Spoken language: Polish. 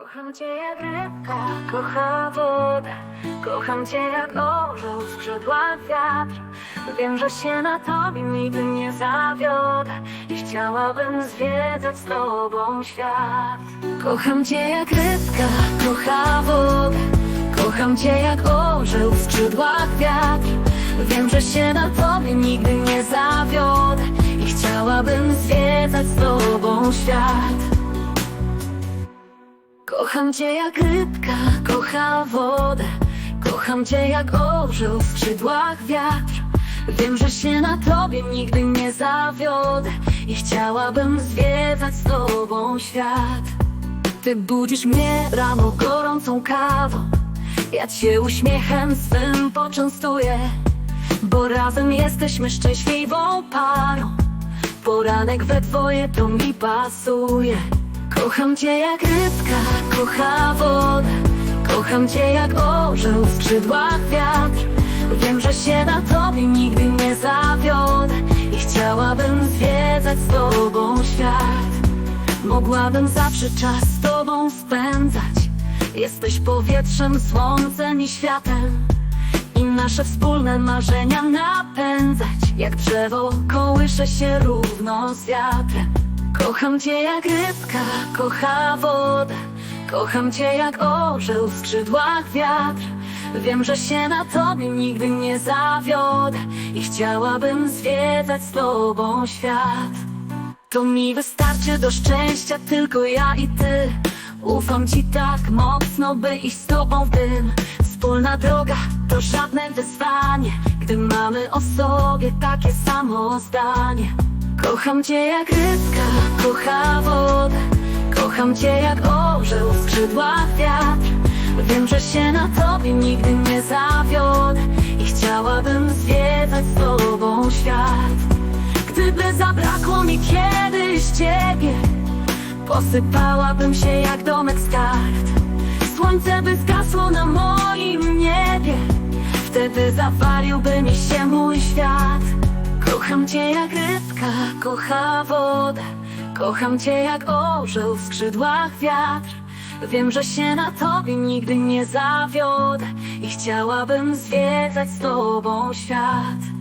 Kocham cię jak rybka, kocha wodę Kocham cię jak orzeł w skrzydłach wiatr. Wiem, że się na tobie nigdy nie zawiodę I chciałabym zwiedzać z tobą świat. Kocham cię jak rybka, kocha wodę Kocham cię jak orzeł w skrzydłach wiatr. Wiem, że się na tobie nigdy nie zawiodę I chciałabym zwiedzać z tobą świat Kocham cię jak rybka, kocha wodę Kocham cię jak orzeł w skrzydłach wiatr. Wiem, że się na tobie nigdy nie zawiodę I chciałabym zwiedzać z tobą świat. Ty budzisz mnie rano gorącą kawą. Ja cię uśmiechem swym poczęstuję Bo razem jesteśmy szczęśliwą parą. Poranek we dwoje to mi pasuje Kocham cię jak rybka, kocha wodę. Kocham cię jak orzeł w skrzydłach wiatr. Wiem, że się na tobie nigdy nie zawiodę I chciałabym zwiedzać z tobą świat. Mogłabym zawsze czas z tobą spędzać. Jesteś powietrzem, słońcem i światem. I nasze wspólne marzenia napędzać. Jak drzewo kołysze się równo z wiatrem Kocham cię jak rybka, kocha wodę. Kocham cię jak orzeł w skrzydłach wiatr. Wiem, że się na tobie nigdy nie zawiodę I chciałabym zwiedzać z tobą świat. To mi wystarczy do szczęścia tylko ja i ty. Ufam ci tak mocno, by iść z tobą w dym. Wspólna droga to żadne wyzwanie Gdy mamy o sobie takie samo zdanie Kocham cię jak rybka, kocha wodę Kocham cię jak orzeł w skrzydłach wiatr. Wiem, że się na tobie nigdy nie zawiodę I chciałabym zwiedzać z tobą świat. Gdyby zabrakło mi kiedyś ciebie Posypałabym się jak domek z kart. Słońce by zgasło na moim niebie Wtedy zawaliłby mi się mój świat Kocham cię jak rybka, kocha wodę. Kocham cię jak orzeł w skrzydłach wiatr. Wiem, że się na tobie nigdy nie zawiodę I chciałabym zwiedzać z tobą świat